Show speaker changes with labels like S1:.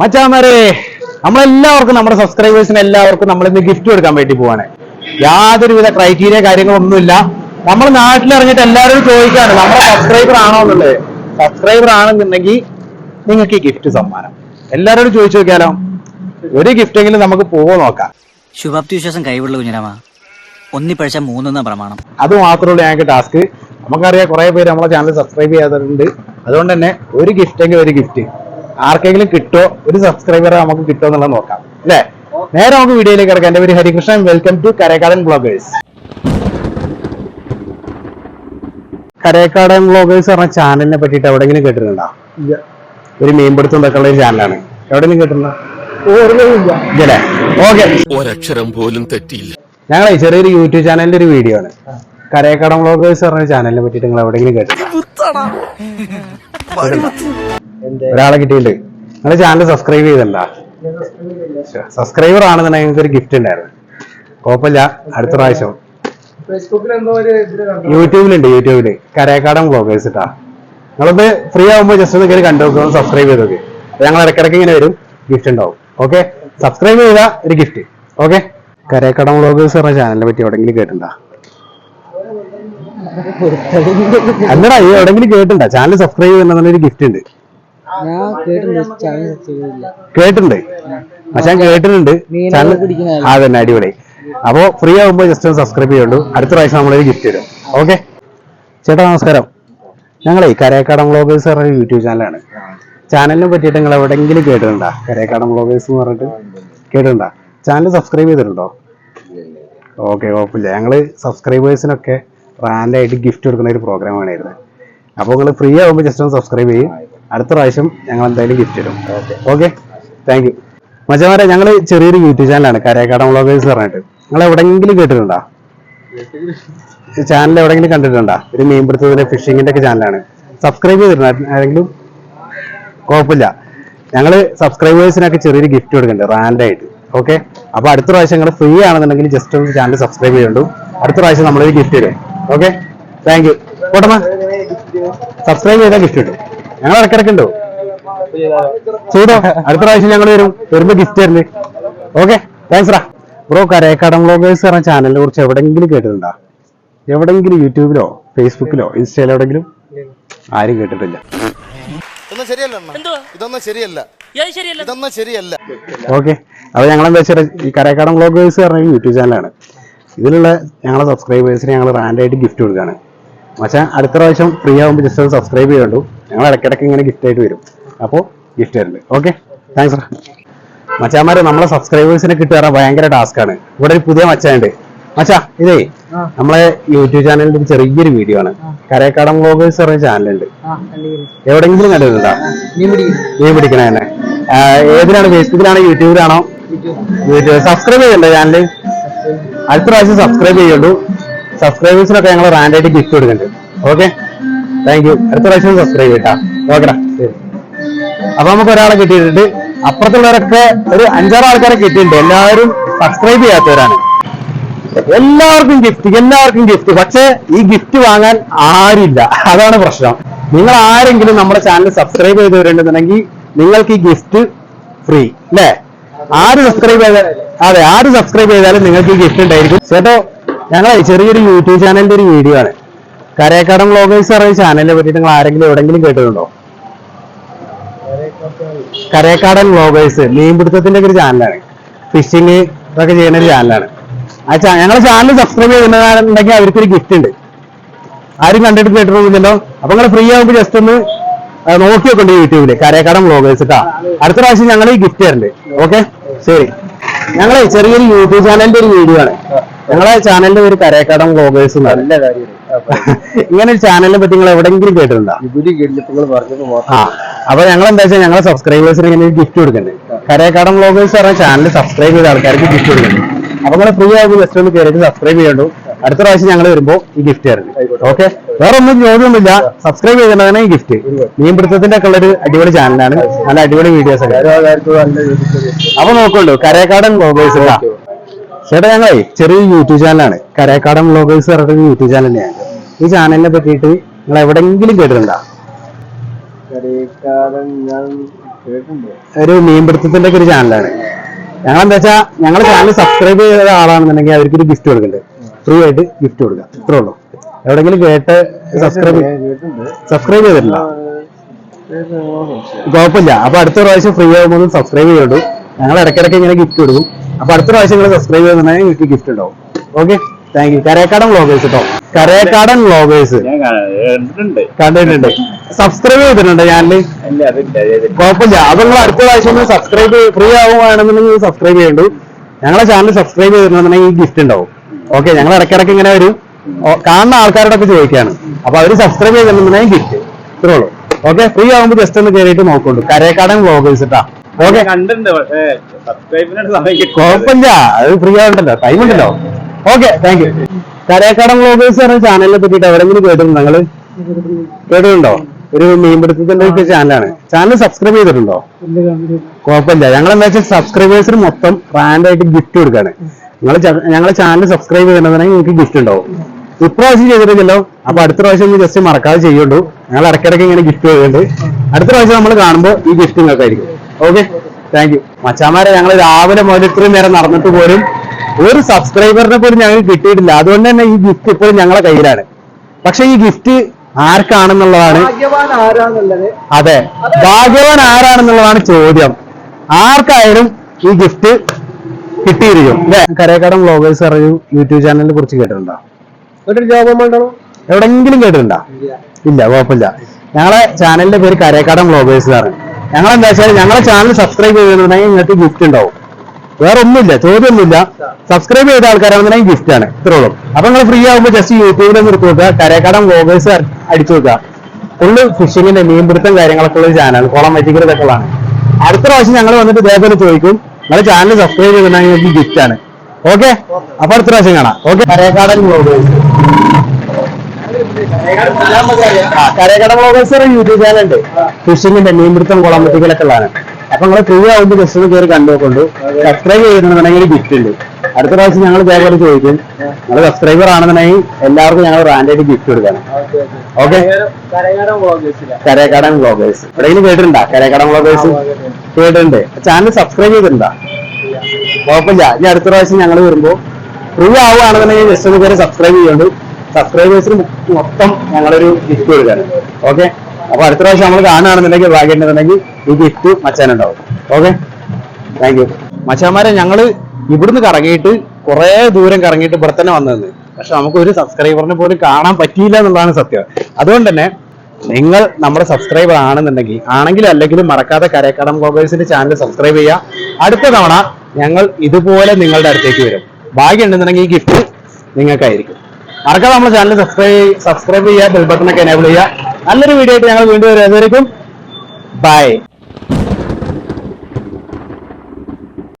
S1: മച്ചാമാരെ നമ്മളെല്ലാവർക്കും നമ്മുടെ സബ്സ്ക്രൈബേഴ്സിന് എല്ലാവർക്കും നമ്മൾ ഇന്ന് ഗിഫ്റ്റ് കൊടുക്കാൻ വേണ്ടി പോവാണ്. യാതൊരുവിധ ക്രൈറ്റീരിയ കാര്യങ്ങളൊന്നുമില്ല. നമ്മൾ നാട്ടിൽ ഇറങ്ങിയിട്ട് എല്ലാവരും ചോദിക്കാണ് നമ്മുടെ സബ്സ്ക്രൈബർ ആണോ എന്നുള്ളത്? സബ്സ്ക്രൈബർ ആണെന്നുണ്ടെങ്കിൽ നിങ്ങൾക്ക് ഈ ഗിഫ്റ്റ് സമ്മാനം. എല്ലാവരോടും ചോദിച്ചു നോക്കിയാലോ? ഒരു ഗിഫ്റ്റ് എങ്കിലും നമുക്ക് പോവോ നോക്കാം.
S2: ശുഭാപ്തി വിശ്വാസം കൈവിടുള്ള കുഞ്ഞിരാമ ഒന്നിപ്പഴിച്ച മൂന്നെന്ന പ്രമാണം.
S1: അത് മാത്രമേ ഞങ്ങൾക്ക് ടാസ്ക് നമുക്കറിയാം കുറെ പേര് നമ്മളെ ചാനൽ സബ്സ്ക്രൈബ് ചെയ്യാറുണ്ട് അതുകൊണ്ട് തന്നെ ഒരു ഗിഫ്റ്റ് എങ്കിൽ ഒരു ഗിഫ്റ്റ് ആർക്കെങ്കിലും കിട്ടോ ഒരു സബ്സ്ക്രൈബറെ നമുക്ക് കിട്ടോ എന്നുള്ളത് നോക്കാം. അല്ലേ? നേരെ നമുക്ക് വീഡിയോയിലേക്ക് കിടക്കാം എന്റെ പേര് Harikrishnan. Welcome to Karekkadan bloggers Karekkadan bloggers പറഞ്ഞ ചാനലിനെ പറ്റിയിട്ട് എവിടെയെങ്കിലും കേട്ടിട്ടുണ്ടോ? ഒരു മീൻപിടുത്തം ഇതൊക്കെ ഉള്ള ഒരു ചാനലാണ് എവിടെയെങ്കിലും കേട്ടിട്ടുണ്ടോ? ഇല്ലേ. ഓക്കെ.
S3: ഒരക്ഷരം പോലും തെറ്റിയില്ല.
S1: ഞങ്ങളെ ചെറിയൊരു യൂട്യൂബ് ചാനലിന്റെ ഒരു വീഡിയോ ആണ്. കരേക്കാടൻ ബ്ലോഗേഴ്സ് പറഞ്ഞ ചാനലിനെ പറ്റിയിട്ട് നിങ്ങൾ എവിടെയെങ്കിലും കേട്ടിട്ടുണ്ടോ? ഒരാളെ കിട്ടിയിട്ടുണ്ട്. നിങ്ങളുടെ ചാനൽ സബ്സ്ക്രൈബ് ചെയ്തല്ല? സബ്സ്ക്രൈബർ ആണെന്നുണ്ടെങ്കിൽ നിങ്ങൾക്ക് ഒരു ഗിഫ്റ്റ് ഉണ്ടായിരുന്നു. കുഴപ്പമില്ല. അടുത്ത പ്രാവശ്യം. യൂട്യൂബിലുണ്ട് യൂട്യൂബിൽ. കരയക്കാടൻ വ്ളോഗേഴ്സ് ഇട്ടാ നിങ്ങളൊന്ന് ഫ്രീ ആകുമ്പോൾ ജസ്റ്റ് ഒന്ന് കയറി കണ്ടുനോക്കുക സബ്സ്ക്രൈബ് ചെയ്ത് നോക്കി. ഞങ്ങൾ ഇടയ്ക്കിടയ്ക്ക് ഇങ്ങനെ വരും. ഗിഫ്റ്റ് ഉണ്ടാവും. ഓക്കെ സബ്സ്ക്രൈബ് ചെയ്താൽ ഒരു ഗിഫ്റ്റ് ഓക്കെ കരയക്കടം വ്ളോഗേഴ്സ് പറഞ്ഞ ചാനലിനെ പറ്റി എവിടെങ്കിലും കേട്ടിട്ടുണ്ടോ? അല്ലടാ ഈ എവിടെങ്കിലും കേട്ടിട്ടുണ്ടാ? ചാനൽ സബ്സ്ക്രൈബ് ഒരു ഗിഫ്റ്റ് ഉണ്ട്.
S4: ഞാൻ കേട്ടിട്ടുണ്ട് ചാനൽ ചെയ്തില്ല.
S1: കേട്ടിട്ടുണ്ട്. പക്ഷെ ഞാൻ കേട്ടിട്ടുണ്ട്. ചാനൽ
S4: പിടിക്കുന്നതല്ലേ?
S1: ആ തന്നെ അടിപൊളി. അപ്പോ ഫ്രീ ആകുമ്പോൾ ജസ്റ്റ് ഒന്ന് സബ്സ്ക്രൈബ് ചെയ്യുള്ളൂ. അടുത്ത പ്രാവശ്യം നമ്മളൊരു ഗിഫ്റ്റ് തരും. ഓക്കെ ചേട്ടാ നമസ്കാരം. ഞങ്ങളെ കരയക്കാടൻ വ്ളോഗേഴ്സ് പറഞ്ഞ യൂട്യൂബ് ചാനലാണ്. ചാനലിനെ പറ്റിയിട്ട് നിങ്ങൾ എവിടെയെങ്കിലും കേട്ടിട്ടുണ്ടോ? കരയക്കാടൻ വ്ളോഗേഴ്സ് എന്ന് പറഞ്ഞിട്ട് കേട്ടിട്ടുണ്ടോ? ചാനൽ സബ്സ്ക്രൈബ് ചെയ്തിട്ടുണ്ടോ? ഓക്കെ കുഴപ്പമില്ല. ഞങ്ങൾ സബ്സ്ക്രൈബേഴ്സിനൊക്കെ റാൻഡായിട്ട് ഗിഫ്റ്റ് കൊടുക്കുന്ന ഒരു പ്രോഗ്രാം ആണായിരുന്നു. അപ്പോൾ നിങ്ങൾ ഫ്രീ ആകുമ്പോൾ ജസ്റ്റ് ഒന്ന് സബ്സ്ക്രൈബ് ചെയ്യും. അടുത്ത പ്രാവശ്യം ഞങ്ങൾ എന്തായാലും ഗിഫ്റ്റ് തരും ഓക്കെ. താങ്ക് യു മച്ചമാരെ ഞങ്ങൾ ചെറിയൊരു യൂട്യൂബ് ചാനലാണ് കരേക്കാട വ്ളോഗേഴ്സ് പറഞ്ഞിട്ട്. നിങ്ങൾ എവിടെയെങ്കിലും കേട്ടിട്ടുണ്ടോ? ചാനൽ എവിടെയെങ്കിലും കണ്ടിട്ടുണ്ടോ? ഒരു മീൻ മീൻപിടുത്തത്തിന്റെ ഫിഷിങ്ങിന്റെ ഒക്കെ ചാനലാണ് സബ്സ്ക്രൈബ് ചെയ്തിട്ടുണ്ടോ? ആരെങ്കിലും? കുഴപ്പമില്ല. ഞങ്ങൾ സബ്സ്ക്രൈബേഴ്സിനൊക്കെ ചെറിയൊരു ഗിഫ്റ്റ് കൊടുക്കുന്നുണ്ട് റാൻഡായിട്ട് ഓക്കെ അപ്പോൾ അടുത്ത പ്രാവശ്യം നിങ്ങൾ ഫ്രീ ആണെന്നുണ്ടെങ്കിൽ ജസ്റ്റ് ഒന്ന് ചാനൽ സബ്സ്ക്രൈബ് ചെയ്യണ്ടു അടുത്ത പ്രാവശ്യം നമ്മളൊരു ഗിഫ്റ്റ് തരും ഓക്കെ താങ്ക് യു കോട്ടമ്മ സബ്സ്ക്രൈബ് ചെയ്താൽ ഗിഫ്റ്റ് കിട്ടും. ഞങ്ങൾ ഇടക്കിടക്ക് ഉണ്ടോ. ചെയ്തോ? അടുത്ത പ്രാവശ്യം ഞങ്ങൾ വരും. വരുമ്പോ ഗിഫ്റ്റ് തരുന്നത് ഓക്കെ താങ്ക്സ് റാ ബ്രോ കരേക്കടം വ്ളോഗേഴ്സ് പറഞ്ഞ ചാനലിനെ കുറിച്ച് എവിടെങ്കിലും കേട്ടിട്ടുണ്ടോ? എവിടെങ്കിലും യൂട്യൂബിലോ ഫേസ്ബുക്കിലോ ഇൻസ്റ്റയിലോ എവിടെങ്കിലും? ആരും കേട്ടിട്ടില്ല.
S5: ഇതൊന്നും ശരിയല്ല. ഇതൊന്നും ശരിയല്ല. ഇതൊന്നും ശരിയല്ല.
S1: ഓക്കെ അപ്പൊ ഞങ്ങൾ എന്താ വെച്ചാൽ ഈ കരേക്കടം വ്ളോഗേഴ്സ് പറഞ്ഞ യൂട്യൂബ് ചാനലാണ് ഇതിലുള്ള ഞങ്ങളെ സബ്സ്ക്രൈബേഴ്സിന് ഞങ്ങൾ റാൻഡായിട്ട് ഗിഫ്റ്റ് കൊടുക്കുകയാണ് പക്ഷേ അടുത്ത പ്രാവശ്യം ഫ്രീ ആകുമ്പോൾ ജസ്റ്റ് സബ്സ്ക്രൈബ് ചെയ്യുള്ളൂ ഞങ്ങൾ ഇടയ്ക്കിടയ്ക്ക് ഇങ്ങനെ ഗിഫ്റ്റ് ആയിട്ട് വരും. അപ്പോൾ ഗിഫ്റ്റ് തരുന്നുണ്ട് ഓക്കെ താങ്ക്സ് മച്ചാമാരെ നമ്മളെ സബ്സ്ക്രൈബേഴ്സിനെ കിട്ടുക ഭയങ്കര ടാസ്ക് ആണ്. ഇവിടെ ഒരു പുതിയ മച്ചാണ്ട് മച്ചാ ഇതേ നമ്മളെ യൂട്യൂബ് ചാനലിന്റെ ഒരു ചെറിയൊരു വീഡിയോ ആണ്. കരേക്കാടൻ വ്ളോഗേഴ്സ് പറഞ്ഞ ചാനലുണ്ട്
S4: എവിടെങ്കിലും
S1: എവിടെയെങ്കിലും കണ്ടിട്ടുണ്ടോ
S4: നീ
S1: പിടിക്കണേ തന്നെ. ആ, ഏതിലാണ് ഫേസ്ബുക്കിലാണോ? യൂട്യൂബിലാണോ? യൂട്യൂബ്. സബ്സ്ക്രൈബ് ചെയ്യണ്ടോ ചാനൽ അടുത്ത പ്രാവശ്യം സബ്സ്ക്രൈബ് ചെയ്യുള്ളൂ. സബ്സ്ക്രൈബേഴ്സിനൊക്കെ ഞങ്ങൾ റാൻഡായിട്ട് ഗിഫ്റ്റ് കൊടുക്കുന്നുണ്ട്. ഓക്കെ താങ്ക് യു അടുത്ത പ്രാവശ്യം സബ്സ്ക്രൈബ് ചെയ്യട്ടാ നോക്കടാ. അപ്പൊ നമുക്ക് ഒരാളെ കിട്ടിയിട്ടുണ്ട്. അപ്പുറത്തുള്ളവരൊക്കെ ഒരു അഞ്ചാറ് ആൾക്കാരെ കിട്ടിയിട്ടുണ്ട്. എല്ലാവരും സബ്സ്ക്രൈബ് ചെയ്യാത്തവരാണ്. എല്ലാവർക്കും ഗിഫ്റ്റ് എല്ലാവർക്കും ഗിഫ്റ്റ് പക്ഷേ ഈ ഗിഫ്റ്റ് വാങ്ങാൻ ആരില്ല അതാണ് പ്രശ്നം. നിങ്ങൾ ആരെങ്കിലും നമ്മുടെ ചാനൽ സബ്സ്ക്രൈബ് ചെയ്തവരുണ്ടെന്നുണ്ടെങ്കിൽ നിങ്ങൾക്ക് ഈ ഗിഫ്റ്റ് ഫ്രീ അല്ലേ? ആര് സബ്സ്ക്രൈബ് ചെയ്താൽ അതെ ആര് സബ്സ്ക്രൈബ് ചെയ്താലും നിങ്ങൾക്ക് ഈ ഗിഫ്റ്റ് ഉണ്ടായിരിക്കും. ചേട്ടോ ഞങ്ങളെ ചെറിയൊരു യൂട്യൂബ് ചാനലിന്റെ ഒരു വീഡിയോ ആണ്. കരേക്കാടൻ വ്ളോഗേഴ്സ് പറയുന്ന ചാനലിനെ പറ്റിയിട്ട് നിങ്ങൾ ആരെങ്കിലും എവിടെങ്കിലും കേട്ടിട്ടുണ്ടോ? കരേക്കാടൻ വ്ളോഗേഴ്സ് മീൻപിടുത്തത്തിന്റെ ഒക്കെ ഒരു ചാനലാണ് ഫിഷിങ് ഇതൊക്കെ ചെയ്യുന്ന ഒരു ചാനലാണ് ആ ചാ ഞങ്ങളെ ചാനൽ സബ്സ്ക്രൈബ് ചെയ്യുന്നതാണെന്നുണ്ടെങ്കിൽ അവർക്കൊരു ഗിഫ്റ്റ് ഉണ്ട്. ആരും കണ്ടിട്ട് കേട്ടിട്ടൊന്നുമില്ലല്ലോ അപ്പൊ നിങ്ങൾ ഫ്രീ ആകുമ്പോൾ ജസ്റ്റ് ഒന്ന് നോക്കി വെക്കണ്ട യൂട്യൂബിൽ കരേക്കാടൻ വ്ളോഗേഴ്സ് കേട്ടാ അടുത്ത പ്രാവശ്യം ഞങ്ങൾ ഈ ഗിഫ്റ്റ് തരുന്നുണ്ട് ഓക്കെ ശരി. ഞങ്ങളെ ചെറിയൊരു യൂട്യൂബ് ചാനലിന്റെ ഒരു വീഡിയോ ആണ്. ഞങ്ങളെ ചാനലിന്റെ ഒരു കരേക്കാടൻ വ്ളോഗേഴ്സ് നല്ല കാര്യം ഇങ്ങനെ ഒരു ചാനലിനെ പറ്റി നിങ്ങൾ എവിടെയെങ്കിലും കേട്ടിട്ടുണ്ടോ? ആ അപ്പൊ ഞങ്ങൾ എന്താ വെച്ചാൽ ഞങ്ങളെ സബ്സ്ക്രൈബേഴ്സിന് ഇങ്ങനെ ഗിഫ്റ്റ് കൊടുക്കുന്നുണ്ട് കരേക്കാടൻ വ്ളോഗേഴ്സ് പറഞ്ഞ ചാനൽ സബ്സ്ക്രൈബ് ചെയ്ത ആൾക്കാർക്ക് ഗിഫ്റ്റ് കൊടുക്കുന്നുണ്ട് അപ്പൊ നിങ്ങൾ ഫ്രീ ആയിട്ട് ജസ്റ്റ് ഒന്ന് കയറിയിട്ട് സബ്സ്ക്രൈബ് ചെയ്യണ്ടു? അടുത്ത പ്രാവശ്യം ഞങ്ങൾ വരുമ്പോ ഈ ഗിഫ്റ്റ് തരുന്നത് ഓക്കെ വേറെ ഒന്നും ചോദ്യമൊന്നുമില്ല. സബ്സ്ക്രൈബ് ചെയ്തിട്ടാണ് ഈ ഗിഫ്റ്റ് മീൻപിടുത്തത്തിന്റെ ഒക്കെ ഉള്ളൊരു അടിപൊളി ചാനലാണ് നല്ല അടിപൊളി വീഡിയോസ് ഒക്കെ. അപ്പൊ നോക്കുള്ളൂ കരയക്കാടൻ വ്ളോഗേഴ്സ് ചേട്ടാ ഞങ്ങളെ ചെറിയ യൂട്യൂബ് ചാനലാണ് കരേക്കാടൻ വ്ളോഗേഴ്സ് പറഞ്ഞിട്ട് യൂട്യൂബ് ചാനൽ തന്നെയാണ്. ഈ ചാനലിനെ പറ്റിയിട്ട് നിങ്ങൾ എവിടെങ്കിലും കേട്ടിട്ടുണ്ടോ? ഒരു മീൻപിടുത്തത്തിന്റെ ഒക്കെ ഒരു ചാനലാണ് ഞങ്ങൾ എന്താ വെച്ചാൽ ഞങ്ങൾ ചാനൽ സബ്സ്ക്രൈബ് ചെയ്ത ആളാണെന്നുണ്ടെങ്കിൽ അവർക്ക് ഒരു ഗിഫ്റ്റ് കൊടുക്കുന്നുണ്ട് ഫ്രീ ആയിട്ട് ഗിഫ്റ്റ് കൊടുക്കുക ഇത്രേ ഉള്ളൂ. എവിടെങ്കിലും കേട്ട് സബ്സ്ക്രൈബ് സബ്സ്ക്രൈബ് ചെയ്തിട്ടില്ല കുഴപ്പമില്ല. അപ്പൊ അടുത്ത പ്രാവശ്യം ഫ്രീ ആകുമ്പോൾ സബ്സ്ക്രൈബ് ചെയ്യുള്ളൂ ഞങ്ങൾ ഇടയ്ക്കിടയ്ക്ക് ഇങ്ങനെ ഗിഫ്റ്റ് കൊടുക്കും. അപ്പൊ അടുത്ത പ്രാവശ്യം നിങ്ങൾ സബ്സ്ക്രൈബ് ചെയ്തിട്ടുണ്ടെങ്കിൽ നിങ്ങൾക്ക് ഗിഫ്റ്റ് ഉണ്ടാവും. Okay thank you Karekkadan vloggers കേട്ടോ കരേക്കാടൻ വ്ളോഗേഴ്സ് കണ്ടിട്ടുണ്ട്. സബ്സ്ക്രൈബ് ചെയ്തിട്ടുണ്ട് ഞാനിൽ കുഴപ്പമില്ല. അത് നിങ്ങൾ അടുത്ത പ്രാവശ്യം ഒന്ന് സബ്സ്ക്രൈബ് ഫ്രീ ആവുകയാണെന്നുണ്ടെങ്കിൽ സബ്സ്ക്രൈബ് ചെയ്യണ്ടു. ഞങ്ങളെ ചാനൽ സബ്സ്ക്രൈബ് ചെയ്തിട്ടുണ്ടെങ്കിൽ ഈ ഗിഫ്റ്റ് ഉണ്ടാവും. ഓക്കെ ഞങ്ങൾ ഇടയ്ക്കിടയ്ക്ക് ഇങ്ങനെ ഒരു കാണുന്ന ആൾക്കാരോടൊക്കെ ചോദിക്കുകയാണ്. അപ്പൊ അവർ സബ്സ്ക്രൈബ് ചെയ്തിട്ടുണ്ടെങ്കിൽ ഗിഫ്റ്റ് ഇത്രേ ഉള്ളൂ. ഓക്കെ ഫ്രീ ആകുമ്പോൾ ജസ്റ്റ് ഒന്ന് കയറിയിട്ട് നോക്കുള്ളൂ കരേക്കാടൻ വ്ളോഗേഴ്സ് ഇട്ടാ ഓക്കെ
S6: കണ്ടിട്ടുണ്ട് പക്ഷേ
S1: കുഴപ്പമില്ല. അത് ഫ്രീ ആവുണ്ടല്ലോ. ടൈം ഉണ്ടല്ലോ. Okay thank you Karekkadan vloggers പറഞ്ഞ ചാനലിനെ പറ്റിയിട്ട് എവിടെങ്കിലും കേട്ടിട്ടുണ്ടോ നിങ്ങൾ? കേട്ടിട്ടുണ്ടോ? ഒരു മീൻപിടുത്തത്തിന്റെ ഒരു ചാനലാണ് ചാനൽ സബ്സ്ക്രൈബ് ചെയ്തിട്ടുണ്ടോ? കുഴപ്പമില്ല. ഞങ്ങൾ എന്താ വെച്ചാൽ സബ്സ്ക്രൈബേഴ്സിന് മൊത്തം ബ്രാൻഡായിട്ട് ഗിഫ്റ്റ് കൊടുക്കാണ്. നിങ്ങൾ ഞങ്ങളെ ചാനൽ സബ്സ്ക്രൈബ് ചെയ്യണമെന്നുണ്ടെങ്കിൽ നിങ്ങൾക്ക് ഗിഫ്റ്റ് ഉണ്ടാവും. ഇപ്രാവശ്യം ചെയ്തിട്ടില്ലല്ലോ. അപ്പൊ അടുത്ത പ്രാവശ്യം ഒന്ന് ജസ്റ്റ് മറക്കാതെ ചെയ്യുള്ളൂ. ഞങ്ങൾ ഇടയ്ക്കിടയ്ക്ക് ഇങ്ങനെ ഗിഫ്റ്റ് ചെയ്യുന്നുണ്ട് അടുത്ത പ്രാവശ്യം നമ്മൾ കാണുമ്പോൾ ഈ ഗിഫ്റ്റ് നിങ്ങൾക്കായിരിക്കും. ഓക്കെ താങ്ക് യു മച്ചാമാരെ ഞങ്ങൾ രാവിലെ മുതൽ ഇത്രയും നേരം നടന്നിട്ട് പോലും ഒരു സബ്സ്ക്രൈബറിനെ പോലും ഞങ്ങൾക്ക് കിട്ടിയിട്ടില്ല. അതുകൊണ്ട് തന്നെ ഈ ഗിഫ്റ്റ് ഇപ്പോഴും ഞങ്ങളെ കയ്യിലാണ്. പക്ഷെ ഈ ഗിഫ്റ്റ് ആർക്കാണെന്നുള്ളതാണ് അതെ ഭാഗ്യവാൻ ആരാണെന്നുള്ളതാണ് ചോദ്യം. ആർക്കായാലും ഈ ഗിഫ്റ്റ് കിട്ടിയിരിക്കും. അല്ലെ? കരേക്കാടൻ വ്ളോഗേഴ്സ് അറിയൂ യൂട്യൂബ് ചാനലിനെ കുറിച്ച് കേട്ടിട്ടുണ്ടോ? എവിടെങ്കിലും കേട്ടിട്ടുണ്ടോ? ഇല്ല. കുഴപ്പമില്ല. ഞങ്ങളെ ചാനലിന്റെ പേര് കരേക്കാടം വ്ളോഗേഴ്സ് ആണ് ഞങ്ങൾ എന്താ വെച്ചാൽ ഞങ്ങളെ ചാനൽ സബ്സ്ക്രൈബ് ചെയ്തിട്ടുണ്ടെങ്കിൽ നിങ്ങൾക്ക് ഗിഫ്റ്റ് ഉണ്ടാവും. വേറെ ഒന്നുമില്ല ചോദ്യമൊന്നുമില്ല. സബ്സ്ക്രൈബ് ചെയ്ത ആൾക്കാരാണെന്നുണ്ടെങ്കിൽ ഗിഫ്റ്റ് ആണ് ഇത്രയുള്ളൂ അപ്പൊ നിങ്ങൾ ഫ്രീ ആകുമ്പോൾ ജസ്റ്റ് യൂട്യൂബിൽ നിർത്തി നോക്കുക കരേക്കടം വ്ളോഗേഴ്സ് അടിച്ചു നോക്കുക. ഫുള്ള് ഫിഷിങ്ങിന്റെ മീൻപിടുത്തം കാര്യങ്ങളൊക്കെ ഉള്ള ചാനൽ കുളം ഉള്ളതാണ് അടുത്ത പ്രാവശ്യം ഞങ്ങൾ വന്നിട്ട് ഇതേപോലെ ചോദിക്കും നിങ്ങളെ ചാനൽ സബ്സ്ക്രൈബ് ചെയ്തിട്ടുണ്ടെങ്കിൽ ഗിഫ്റ്റ് ആണ്. ഓക്കെ അപ്പൊ അടുത്ത പ്രാവശ്യം കാണാം. ഓക്കെ കരേക്കാടൻ വ്ളോഗേഴ്സ് ആ കരകട വ്ളോഗേഴ്സ് യൂട്യൂബ് ചാനൽ ഉണ്ട്. ഫിഷിങ്ങിന്റെ മീൻപിടുത്തം കുളം വെട്ടിക്കലൊക്കെ ഉള്ളതാണ്. അപ്പൊ നിങ്ങൾ ഫ്രീ ആവുമ്പോൾ ജസ്റ്റ് ഒന്ന് കയറി കണ്ടുപോക്കുണ്ട് സബ്സ്ക്രൈബ് ചെയ്തിട്ടുണ്ടെങ്കിൽ ഗിഫ്റ്റ് ഉണ്ട്. അടുത്ത പ്രാവശ്യം ഞങ്ങൾ ഇതേപോലെ ചോദിക്കും. നിങ്ങൾ സബ്സ്ക്രൈബർ ആണെന്നുണ്ടെങ്കിൽ എല്ലാവർക്കും ഞങ്ങൾ റാൻഡായിട്ട് ഗിഫ്റ്റ് കൊടുക്കണം. ഓക്കെ കരകടൻ വ്ളോഗേഴ്സ് എവിടെയെങ്കിലും കേട്ടിട്ടുണ്ടോ? കരകടൻ വ്ളോഗേഴ്സ് കേട്ടിട്ടുണ്ട്. ചാനൽ സബ്സ്ക്രൈബ് ചെയ്തിട്ടുണ്ടോ? കുഴപ്പമില്ല. ഇനി അടുത്ത പ്രാവശ്യം ഞങ്ങൾ വരുമ്പോൾ ഫ്രീ ആവുകയാണെന്നുണ്ടെങ്കിൽ ജസ്റ്റ് ഒന്ന് കയറി സബ്സ്ക്രൈബ് ചെയ്യുന്നുണ്ട് സബ്സ്ക്രൈബേഴ്സിന് മൊത്തം ഞങ്ങളൊരു ഗിഫ്റ്റ് കൊടുക്കാൻ ഓക്കെ അപ്പൊ അടുത്ത പ്രാവശ്യം നമ്മൾ കാണുകയാണെന്നുണ്ടെങ്കിൽ വാങ്ങിയിട്ടുണ്ടെങ്കിൽ ഈ ഗിഫ്റ്റ് മച്ചാനുണ്ടാവും ഓക്കെ താങ്ക് യു മച്ചാന്മാരെ ഞങ്ങൾ ഇവിടുന്ന് കറങ്ങിയിട്ട് കുറെ ദൂരം കറങ്ങിയിട്ട് ഇവിടെ തന്നെ വന്നത് പക്ഷെ നമുക്ക് ഒരു സബ്സ്ക്രൈബറിനെ പോലും കാണാൻ പറ്റിയില്ല എന്നുള്ളതാണ് സത്യം. അതുകൊണ്ട് തന്നെ നിങ്ങൾ നമ്മുടെ സബ്സ്ക്രൈബർ ആണെന്നുണ്ടെങ്കിൽ ആണെങ്കിലും അല്ലെങ്കിലും മറക്കാതെ കരക്കടം ബ്ലോഗേഴ്സിന്റെ ചാനൽ സബ്സ്ക്രൈബ് ചെയ്യുക. അടുത്ത തവണ ഞങ്ങൾ ഇതുപോലെ നിങ്ങളുടെ അടുത്തേക്ക് വരും. ഭാഗ്യം ഉണ്ടെന്നുണ്ടെങ്കിൽ ഈ ഗിഫ്റ്റ് നിങ്ങൾക്കായിരിക്കും. മറക്കാതെ നമ്മുടെ ചാനൽ സബ്സ്ക്രൈബ് സബ്സ്ക്രൈബ് ചെയ്യുക ബെൽ ബട്ടൺ ഒക്കെ എനേബിൾ ചെയ്യുക. നല്ലൊരു വീഡിയോ ആയിട്ട് ഞങ്ങൾ വീണ്ടും വരുന്നതായിരിക്കും ബൈ